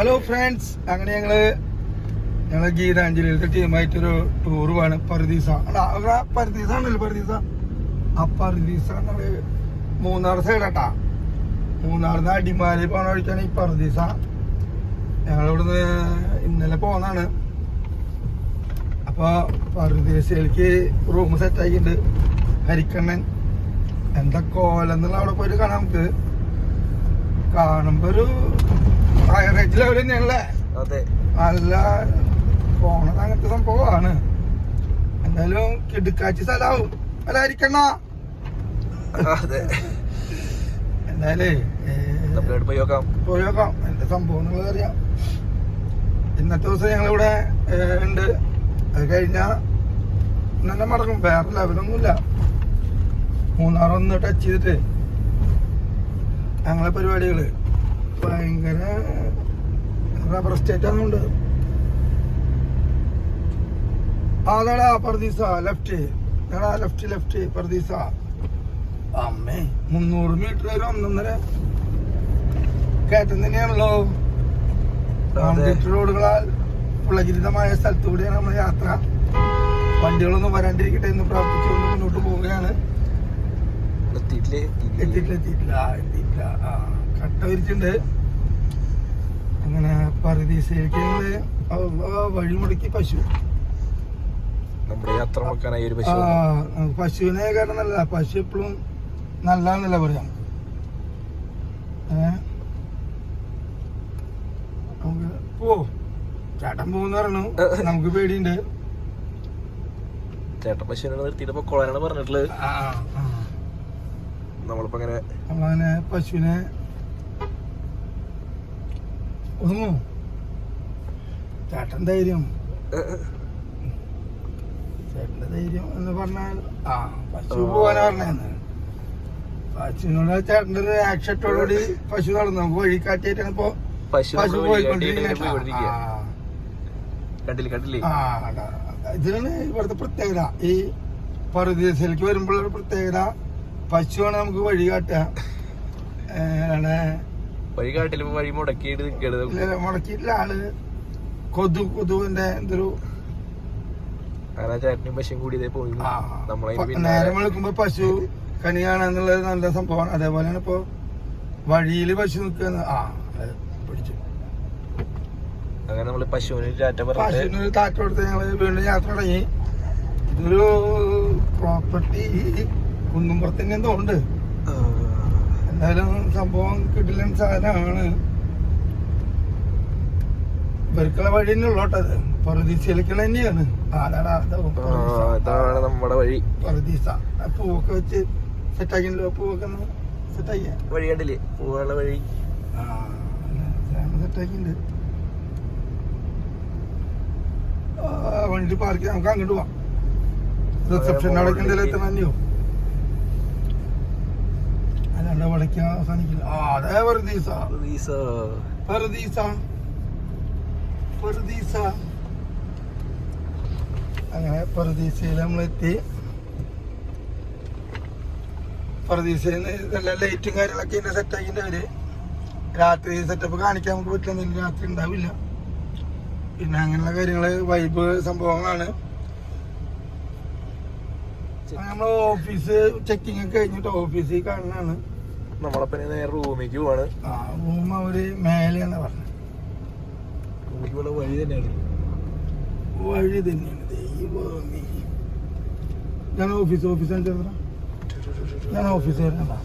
Hello friends അങ്ങനെ ഞങ്ങൾ ഞങ്ങൾ ഗീതാഞ്ജലിയിലത്തെ ടീമായിട്ടൊരു ടൂർ പോവാണ്. പരദീസ പർദീസ ആണല്ലോ പർദീസ. ആ പർദീസ നമ്മൾ മൂന്നാർ സൈഡാട്ടാ മൂന്നാറിന്ന് അടിമാലി പോണ വഴിക്കാണ് ഈ പർദീസ. ഞങ്ങളിവിടുന്ന് ഇന്നലെ പോന്നാണ് അപ്പൊ പർദീസയിലേക്ക് റൂം സെറ്റ് ആക്കിയിട്ടുണ്ട് ഹരിക്കണ്ണൻ. എന്താ കോലെന്നുള്ള അവിടെ പോയിട്ട് കാണാം നമുക്ക്. കാണുമ്പോ ഒരു ഹൈ റേഞ്ച് ലെവൽ തന്നെയാണല്ലേ അതെ. നല്ല പോണത് അങ്ങനത്തെ സംഭവമാണ്. എന്തായാലും കിടുക്കാച്ചി സ്ഥലമാവും. അല്ല ഹരിക്കണ്ണ അതെ. എന്തായാലേ പോയോക്കാം നമ്മളോട് പോയി നോക്കാം? പോയി നോക്കാം. എന്റെ സംഭവം എന്നുള്ളത് അറിയാം. ഇന്നത്തെ ദിവസം ഞങ്ങളിവിടെ ഉണ്ട്. അത് കഴിഞ്ഞാ നല്ല മടങ്ങും. വേറെ ലെവലൊന്നുമില്ല. മൂന്നാറൊന്ന് ടച്ച് ചെയ്തിട്ട് ഞങ്ങളെ പരിപാടികൾ. ഭയങ്കര റബർ സ്റ്റേറ്റ് ആണുണ്ട് അതാടാ പർദീസ ലെഫ്റ്റ് എടാ ലെഫ്റ്റ് ലെഫ്റ്റ് പർദീസ. അമ്മേ മുന്നൂറ് മീറ്റർ വരും ഒന്നൊന്നര കയറ്റം തന്നെയാണല്ലോ. കോൺക്രീറ്റ് റോഡുകളാൽ പുളകിരിതമായ സ്ഥലത്തൂടെയാണ് നമ്മുടെ യാത്ര. വണ്ടികളൊന്നും വരാണ്ടിരിക്കട്ടെ എന്ന് പ്രാർത്ഥിച്ചുകൊണ്ട് മുന്നോട്ട് പോവുകയാണ്. എത്തിയിട്ടില്ല? എത്തിയിട്ടില്ല എത്തിയിട്ടില്ല എത്തിയിട്ടില്ല ആ. കട്ട വിരിച്ചിട്ടുണ്ട് അങ്ങനെ ആ, വഴി മുടക്കി പശു. നമ്മുടെ യാത്ര ഒരു പശു പശുവിനെ കാരണം നല്ല പശു എപ്പോഴും നല്ലാന്നല്ല പറയാം. പോ. ചേട്ടൻ പോകുന്ന പറഞ്ഞു. നമുക്ക് പേടിയുണ്ട്. ചേട്ടൻ പശുവിനെ നിർത്തിയിട്ട് പൊക്കോളാനാണ് പറഞ്ഞിട്ടുള്ളത്. നമ്മളിപ്പോ അങ്ങനെ നമ്മളങ്ങനെ പശുവിനെ ഒതുങ്ങോ ചേട്ടൻ ധൈര്യം. ചേട്ടന്റെ ധൈര്യം എന്ന് പറഞ്ഞാൽ ആ പശു പോകാനാ പറഞ്ഞത്. പശുവിനോട് ചേട്ടന്റെ ഒരു ആക്ഷട്ടോടുകൂടി പശു നടന്നു. നമുക്ക് വഴിക്കാട്ടിയിട്ടാണ് ഇപ്പൊ പശു പോയിക്കൊണ്ടിരിക്കുന്നത് ആ. ഇതിനാണ് ഇവിടുത്തെ പ്രത്യേകത. ഈ പറുദീസയിലേക്ക് വരുമ്പോഴുള്ള പ്രത്യേകത. പശുവാണ് നമുക്ക് വഴി കാട്ടുക വഴി കാട്ടിൽ വഴി മുടക്കിയിട്ട് നിക്കരുത് ഇല്ല, മുടക്കിയിട്ടില്ല ആൾ കൊതു കൊതുവിന്റെ എന്തൊരു അങ്ങനെ ചേട്ടനും പശുവും കൂടി ഇതേ പോയി. നമ്മളെ നേരം വിളിക്കുമ്പോ പശു കണി കാണാന്നുള്ളത് നല്ല സംഭവമാണ്. അതേപോലെ ഇപ്പൊ വഴിയിൽ പശു നിൽക്കുന്ന ആ പിടിച്ചു. അങ്ങനെ നമ്മൾ പശുവിന് ടാറ്റ പശുവിന് താറ്റ കൊടുത്ത് ഞങ്ങൾ വീണ്ടും യാത്ര തുടങ്ങി. ഇതൊരു പ്രോപ്പർട്ടി കുന്നുംപുറത്തിന്റെ എന്തോ ഉണ്ട്. എന്തായാലും സംഭവം കിട്ടില്ല സാധനമാണ്. ഇവർക്കുള്ള വഴി തന്നെ ഉള്ളോട്ടത് പ്രതീക്ഷയിലേക്കുള്ള തന്നെയാണ് ഇതാണ് നമ്മുടെ വഴി. പ്രതീക്ഷ. പൂവൊക്കെ വെച്ച് സെറ്റാക്കിണ്ടല്ലോ പൂവൊക്കെ സെറ്റാക്കിയ വഴി കണ്ടില്ലേ? പൂവുള്ള വഴി. സെറ്റാക്കിണ്ട് വണ്ടി പാർക്ക് ചെയ്യാം നമുക്ക് അങ്ങോട്ട് പോവാം. റിസപ്ഷൻ അടക്കണ്ടല്ലോ എന്തെങ്കിലും എത്തണം തന്നെയോ? അല്ലാണ്ട് അവസാനിക്കില്ല. ആ അതേ പ്രതീക്ഷ പ്രതീസ. പർദീസ പർദീസ അങ്ങനെ പർദീസയിൽ നമ്മളെത്തി. നിന്ന് നല്ല ലൈറ്റും കാര്യങ്ങളൊക്കെ സെറ്റ് സെറ്റാക്കിന്റെ അവർ. രാത്രി സെറ്റപ്പ് കാണിക്കാൻ നമുക്ക് പറ്റുന്നില്ല. രാത്രി ഉണ്ടാവില്ല. പിന്നെ അങ്ങനെയുള്ള കാര്യങ്ങൾ വൈബ് സംഭവങ്ങളാണ്. നമ്മൾ ഓഫീസ് ചെക്കിംഗ് ഒക്കെ കഴിഞ്ഞിട്ട് ഓഫീസിൽ കാണുന്നതാണ്. നമ്മളപ്പനെ നേരെ റൂമിലേക്ക് പോവാണ്. ആ റൂം അവർ മേലെയാണ് പറഞ്ഞത്. റൂമിലേക്ക് പോണ വഴി തന്നെയാണ്. വഴി തന്നെയാണ്. ദൈവമേ ഞാൻ ഓഫീസ് ഓഫീസ് ഞാൻ ഓഫീസ് വരുന്നതാ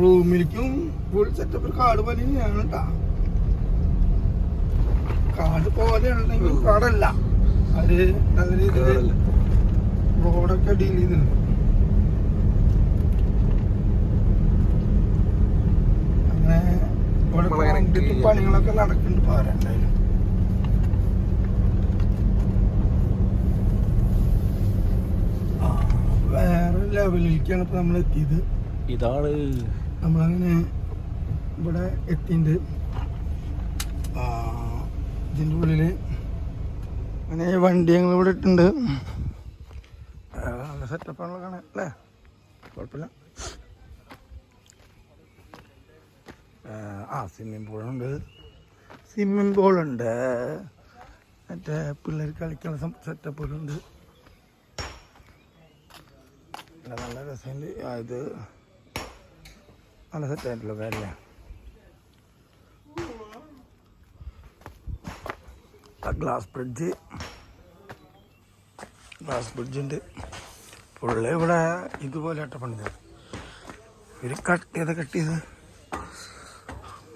റൂമിലേക്കും ഫുൾ സെറ്റപ്പ് കാട് പോലെ ഞാൻ കേട്ടാ കാട് പോലെയാണെങ്കിൽ കാടല്ല. അവർ നല്ല രീതിയിൽ റോഡൊക്കെ ഡീൽ ചെയ്യുന്നുണ്ട് അങ്ങനെ ഇവിടെ പണികളൊക്കെ നടക്കുന്നുണ്ട് പാരണ്ടായാലും വേറെ ലെവലിലേക്കാണ് ഇപ്പൊ നമ്മൾ എത്തിയത്. ഇതാണ്. നമ്മളങ്ങനെ ഇവിടെ എത്തിണ്ട്. ഇതിന്റെ ഇതിന്റെ ഉള്ളിൽ അങ്ങനെ വണ്ടി ഞങ്ങൾ ഇവിടെ ഇട്ടുണ്ട്. സെറ്റപ്പാണല്ലോ കാണാൻ അല്ലേ? കുഴപ്പമില്ല. ആ സ്വിമ്മിംഗ് പൂളുണ്ട് സ്വിമ്മിംഗ് പൂളുണ്ട് മറ്റേ പിള്ളേർ കളിക്കുന്ന സെറ്റപ്പുകളുണ്ട് നല്ല രസമുണ്ട്. ഇത് നല്ല സെറ്റായിട്ടുള്ള കാര്യമാണ് ഗ്ലാസ് ബ്രിഡ്ജ് ഗ്ലാസ് ബ്രിഡ്ജ് ഉണ്ട് ഫുള്ള് ഇവിടെ ഇതുപോലെ പണിത് ഒരു കട്ട് ചെയ്ത് കട്ട് ചെയ്ത്.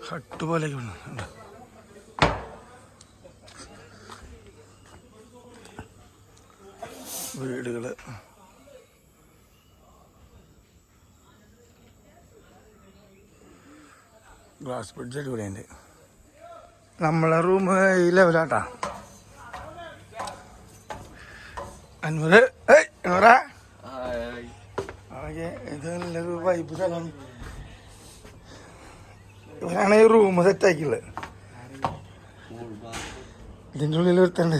ഹട്ട് പോലെ ഉണ്ട് വീടുകൾ ഗ്ലാസ് ബ്രിഡ്ജ് അടിപൊളിയുണ്ട് നമ്മളെ റൂം ഈ ലെവലാട്ടാ അൻവറ് വൈബ് സ്ഥലമാണ് ഇവരാണ് ഈ റൂം സെറ്റാക്കിയുള്ളത് ഇതിന്റെ ഉള്ളിൽ ഒരുത്തണ്ട്.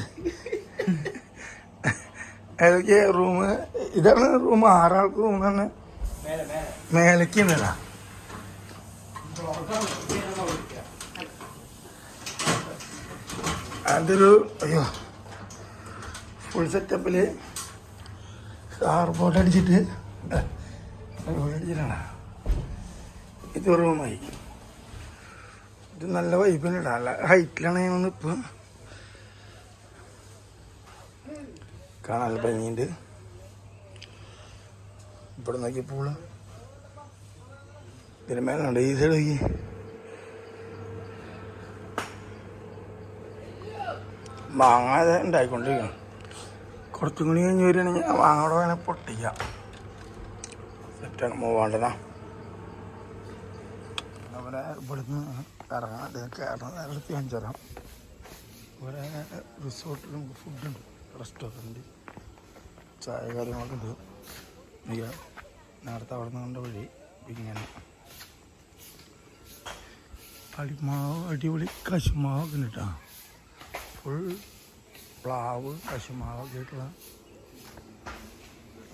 ഏതൊക്കെ റൂം ഇതാണ് റൂം ആറാൾക്ക് റൂം തന്നെ മേലേക്ക് ഉണ്ടല്ല അതൊരു അയ്യോ. ഫുൾ സെറ്റപ്പിൽ കാർബോർഡ് അടിച്ചിട്ട് ഇത്. റൂമായി. ഇത് നല്ല വൈബിന് നല്ല ഹൈറ്റിലാണ് ഞാൻ ഇപ്പം. കാണാൻ ഭംഗിയുണ്ട്. ഇവിടെ നോക്കി പൂള. ഇതിന് മേലുണ്ട് ഈ സൈഡ് നോക്കി. മാങ്ങ ഉണ്ടായിക്കൊണ്ടിരിക്കണം കുറച്ചും കൂടി കഴിഞ്ഞ് വരികയാണെങ്കിൽ ആ മാങ്ങയുടെ വേണേൽ പൊട്ടിക്കാം. സെറ്റാണ് ആണ്ടെന്നാ അവിടെ ഇവിടുന്ന് ഇറങ്ങാം കയറണം. നേരത്തെ അഞ്ചറാം ഇവിടെ റിസോർട്ടിൽ നമുക്ക് ഫുഡുണ്ട് റെസ്റ്റോറന്റ് ചായ കാര്യങ്ങളൊക്കെ ഉണ്ട് ഇയ്യ, നേരത്തെ അവിടെ നിന്ന് കണ്ട വഴി ഇങ്ങനെ. അടിമാവ് അടിപൊളി കശുമാവൊക്കെ ഉണ്ട് കേട്ടോ. ഫുൾ പ്ലാവ് കശുമാവൊക്കെ ആയിട്ടുള്ള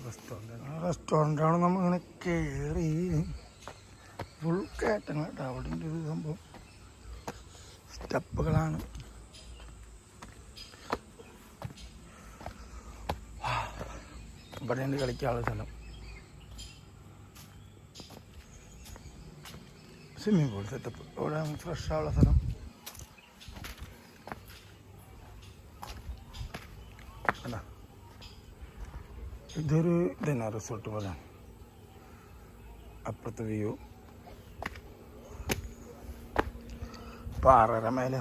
റെസ്റ്റോറന്റ് ആ റെസ്റ്റോറന്റാണ് നമ്മളിങ്ങനെ കയറി ഫുൾ കയറ്റങ്ങൾ കേട്ടോ. അവിടെ ഒരു സംഭവം. സ്റ്റെപ്പുകളാണ്. ഇവിടെ ഉണ്ട് കളിക്കാനുള്ള സ്ഥലം. സ്വിമ്മിംഗ് പൂൾ സെറ്റപ്പ് ഇവിടെ ഫ്രഷ് ആവുള്ള സ്ഥലം. അല്ല ഇതൊരു ഇതന്നെ റിസോർട്ട് പോലെ അപ്പുറത്തെ വ്യൂ പാറര മേലെ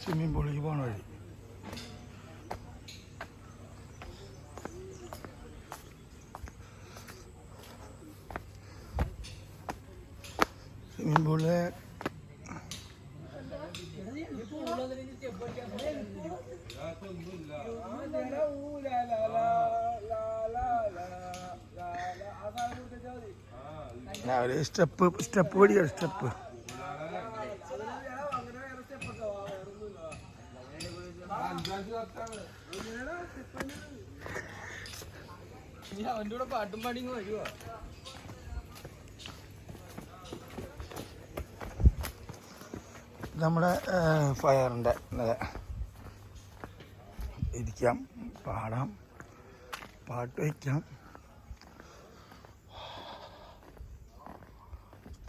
സ്വിമ്മിംഗ് പൂളിലേക്ക് പോകണ വഴി സ്വിമ്മിംഗ് പൂളിലെ രാവിലെ സ്റ്റെപ്പ് സ്റ്റെപ്പ് പടിയാണ് സ്റ്റെപ്പ്. അവന്റെ കൂടെ പാട്ടും പാടി വരുവാ? നമ്മുടെ ഫയറിന്റെ ഇരിക്കാം പാടാം പാട്ട് വയ്ക്കാം.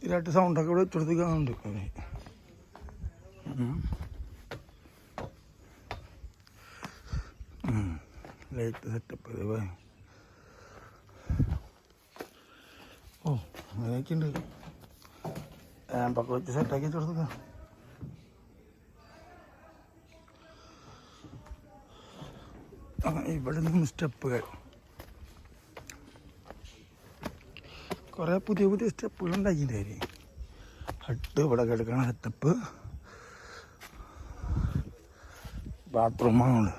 സ്ഥിരമായിട്ട് സൗണ്ടൊക്കെ ഇവിടെ. ഉം. ലൈറ്റ് സെറ്റപ്പ് ഇത്. ഓ അങ്ങനെയൊക്കെ ഉണ്ട് ആമ്പൊക്കെ വെച്ച് സെറ്റാക്കി വെച്ചെടുത്തേക്കാം ഇവിടെ നിന്ന് സ്റ്റെപ്പുകൾ കുറേ പുതിയ പുതിയ സ്റ്റെപ്പുകൾ ഉണ്ടാക്കിയിട്ടായി ഹട്ട് ഇവിടെ കിടക്കണ സെറ്റപ്പ് ബാത്റൂമാണ്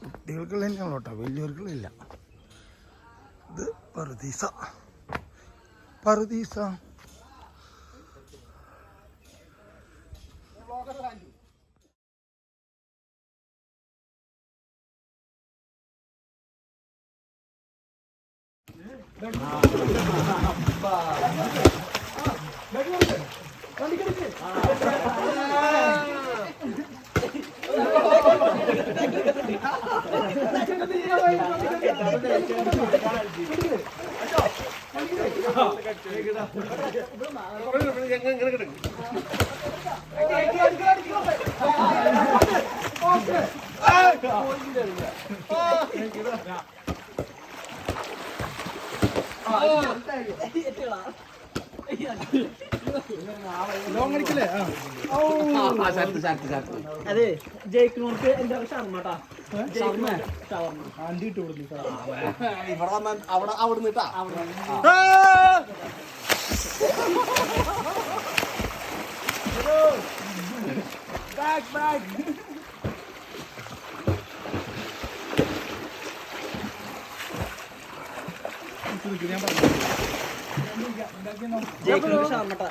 കുട്ടികൾക്കുള്ള തന്നെയാണ് കേട്ടോ വലിയവർക്കുള്ള ഇത് പറുദീസ പറുദീസ Oh, അതെ ജയിക്കുന്നവർക്ക് എന്താ ഷർമ്മട്ടാ ഷർമ്മ ഇവിടെ വന്ന അവിടെ അവിടെ നിട്ടാ ജയിക്കുന്നവർക്ക് ഷർമ്മട്ടാ